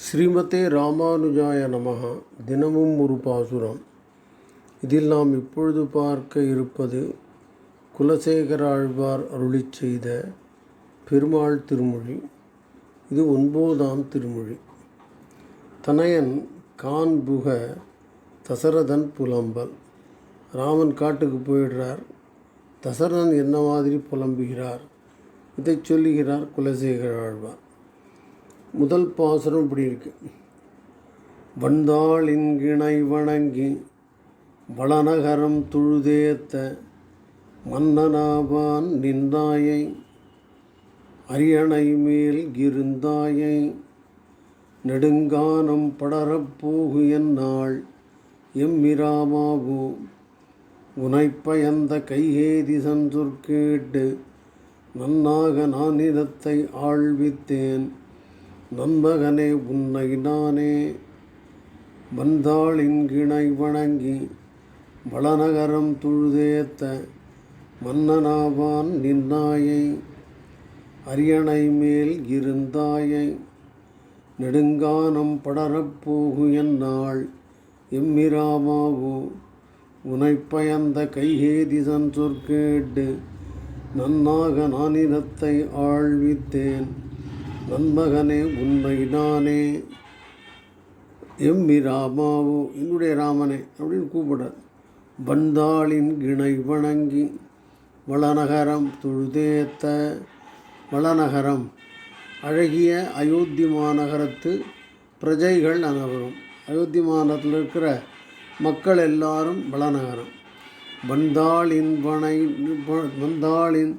ஸ்ரீமதே ராமானுஜாய நமகா தினமும் ஒரு பாசுரம். இதில் நாம் இப்பொழுது பார்க்க இருப்பது குலசேகர ஆழ்வார் அருளிச் செய்த பெருமாள் திருமொழி. இது ஒன்பதாம் திருமொழி. தனயன் கான்புக தசரதன் புலம்பல். ராமன் காட்டுக்கு போயிடுறார். தசரதன் என்ன மாதிரி புலம்புகிறார்? இதை சொல்லுகிறார் குலசேகர ஆழ்வார். முதல் பாசுரம் இப்படி இருக்கு. வந்தாளின் கிணை வணங்கி வளநகரம் துழுதேத்த மன்னனாவான் நின்றாயை அரியணை மேல் இருந்தாயை நெடுங்கானம் படரப்போகு என்னாள் எம்மிராமாவு உனைப்பயந்த கையேதி சன்சொற்கேட்டு நன்னாக நான் இதத்தை ஆழ்வித்தேன் நண்பகனே உன்னை நானே வந்தாளின் கிணை வணங்கி வளநகரம் துழுதேத்த மன்னனாவான் நின்னாயை அரியணை மேல் இருந்தாயை நெடுங்கானம் படரப்போகு என்னாள் எம்மிராமாவு உனைப்பயந்த கையேதிசன் சொற்கேட்டு நன்னாக நானினத்தை ஆழ்வித்தேன் நன்மகனே உன்னை நானே. எம்மி ராமாவோ என்னுடைய ராமனே அப்படின்னு கூப்பிட வந்தாளின் கிணை வணங்கி வளநகரம் தொழுதேத்த வளநகரம் அழகிய அயோத்தி மாநகரத்து பிரஜைகள் அனைவரும் அயோத்தி மாநகரத்தில் இருக்கிற மக்கள் எல்லாரும் வளநகரம். வந்தாளின் வனை வந்தாளின்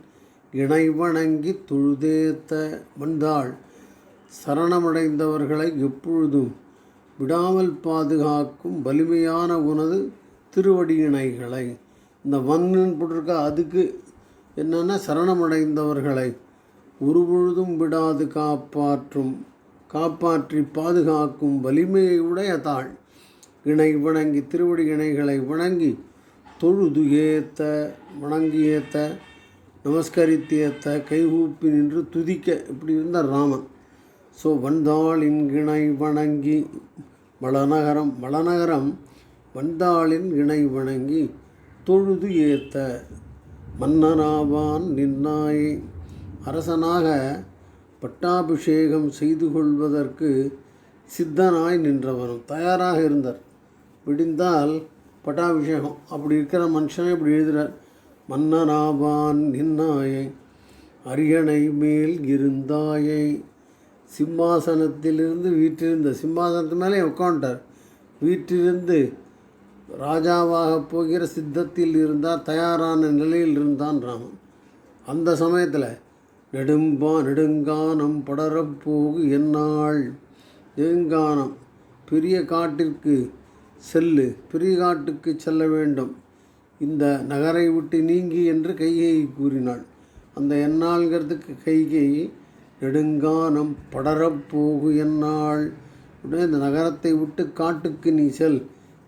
இணை வணங்கி தொழுதேத்த வந்தாள். சரணமடைந்தவர்களை எப்பொழுதும் விடாமல் பாதுகாக்கும் வலிமையான உனது திருவடி இணைகளை இந்த வன்னு போட்டிருக்க அதுக்கு என்னென்னா சரணமடைந்தவர்களை ஒரு பொழுதும் விடாது காப்பாற்றும் காப்பாற்றி பாதுகாக்கும் வலிமையை உடைய தாள் இணை வணங்கி திருவடி இணைகளை வணங்கி தொழுது ஏத்த வணங்கி ஏற்ற நமஸ்கரித்தியத்தை கைகூப்பி நின்று துதிக்க இப்படி இருந்தார் ராமன். ஸோ வந்தாளின் கிணை வணங்கி வளநகரம் வளநகரம் வந்தாளின் இணை வணங்கி தொழுது ஏத்த மன்னனாவான் நின்னாய். அரசனாக பட்டாபிஷேகம் செய்து கொள்வதற்கு சித்தனாய் நின்றவனும் தயாராக இருந்தார். விடிந்தால் பட்டாபிஷேகம். அப்படி இருக்கிற மனுஷனே இப்படி எழுதுகிறார் மன்னனாவான் நின்னாயை அரியணை மேல் இருந்தாயை. சிம்மாசனத்திலிருந்து வீற்றிருந்த சிம்மாசனத்து மேலே உட்காண்டார் வீட்டிலிருந்து ராஜாவாக போகிற சித்தத்தில் இருந்தால் தயாரான நிலையில் இருந்தான் ராமன். அந்த சமயத்தில் நெடும்பா நெடுங்கானம் படரப்போகு என்னாள்? நெடுங்கானம் பெரிய காட்டிற்கு செல்லு பெரிய காட்டுக்கு செல்ல வேண்டும். இந்த நகரை விட்டு நீங்கி என்று கைகேயி கூறினாள். அந்த என்னாள்ங்கிறதுக்கு கைகேயி நெடுங்கானம் படரப்போகு என்னாள் உடனே இந்த நகரத்தை விட்டு காட்டுக்கு நீ செல்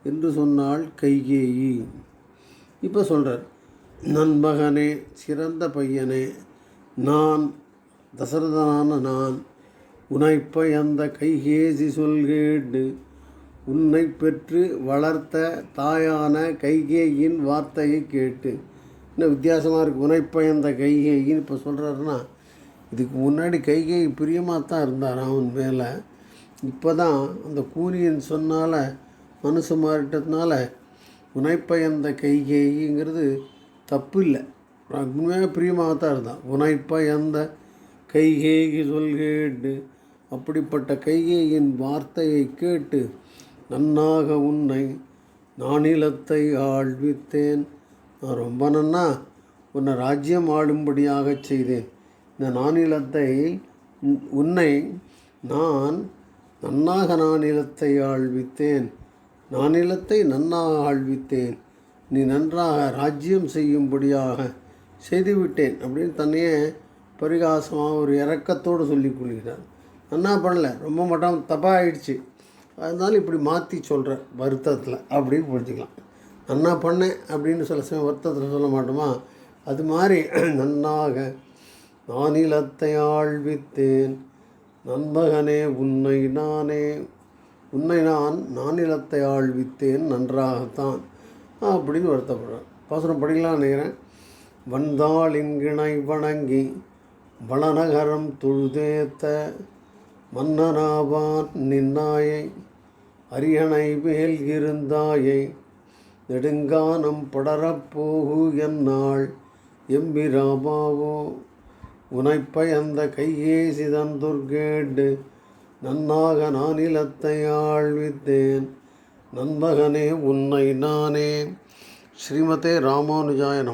என்று சொன்னாள் கைகேயி. இப்போ சொல்கிறார் நண்பகனே சிறந்த பையனே நான் தசரதனான நான் உனைப்ப அந்த கைகேசி சொல்கேட்டு உன்னை பெற்று வளர்த்த தாயான கைகேயின் வார்த்தையை கேட்டு. இன்னும் வித்தியாசமாக இருக்குது உனைப்பயந்த கைகேயின்னு இப்போ சொல்கிறாருன்னா இதுக்கு முன்னாடி கைகேயி பிரியமாக தான் இருந்தார் அவன் மேலே? இப்போ தான் அந்த கூனியன் சொன்னால் மனசு மாறிட்டதுனால உனைப்பயந்த கைகேயிங்கிறது தப்பு இல்லை உண்மையாக பிரியமாக தான் இருந்தான். உனைப்பயந்த கைகேகி சொல்கேட்டு அப்படிப்பட்ட கைகேயின் வார்த்தையை கேட்டு நன்னாக உன்னை நானிலத்தை ஆழ்வித்தேன் நான் ரொம்ப நன்னா உன்னை ராஜ்யம் ஆளும்படியாக செய்தேன். இந்த நானிலத்தை உன்னை நான் நன்னாக நானிலத்தை ஆழ்வித்தேன் நானிலத்தை நன்னாக ஆழ்வித்தேன் நீ நன்றாக ராஜ்யம் செய்யும்படியாக செய்துவிட்டேன் அப்படின்னு தன்னையே பரிகாசமாக ஒரு இறக்கத்தோடு சொல்லிக் கொள்கிறார். நன்னா பண்ணல ரொம்ப மட்டம் தப்பாக ஆயிடுச்சு அதனால இப்படி மாற்றி சொல்கிற வருத்தத்தில். அப்படின்னு புரிஞ்சுக்கலாம். நன்னா பண்ணேன் அப்படின்னு சில சமயம் வருத்தத்தில் சொல்ல மாட்டோமா? அது மாதிரி நன்னாக நானிலத்தை ஆழ்வித்தேன் நண்பகனே உன்னை நானே உன்னை நான் நானிலத்தை ஆழ்வித்தேன் நன்றாகத்தான். அப்படின்னு வருத்தப்படுறேன். பாசுரம் படிக்கலாம் நினைக்கிறேன். வந்தாளின் கிணை வணங்கி வளநகரம் தொழுதேத்த மன்னனாவான் நின்னாயை அரியணை மேல் இருந்தாயை நெடுங்கானம் படரப்போகு என்னாள் எம்பிராமாவோ உனைப்பயந்த கையே சிதந்துர்கேடு நன்னாக நானிலத்தை ஆழ்வித்தேன் நண்பகனே உன்னை நானே. ஸ்ரீமதே ராமானுஜாய நம.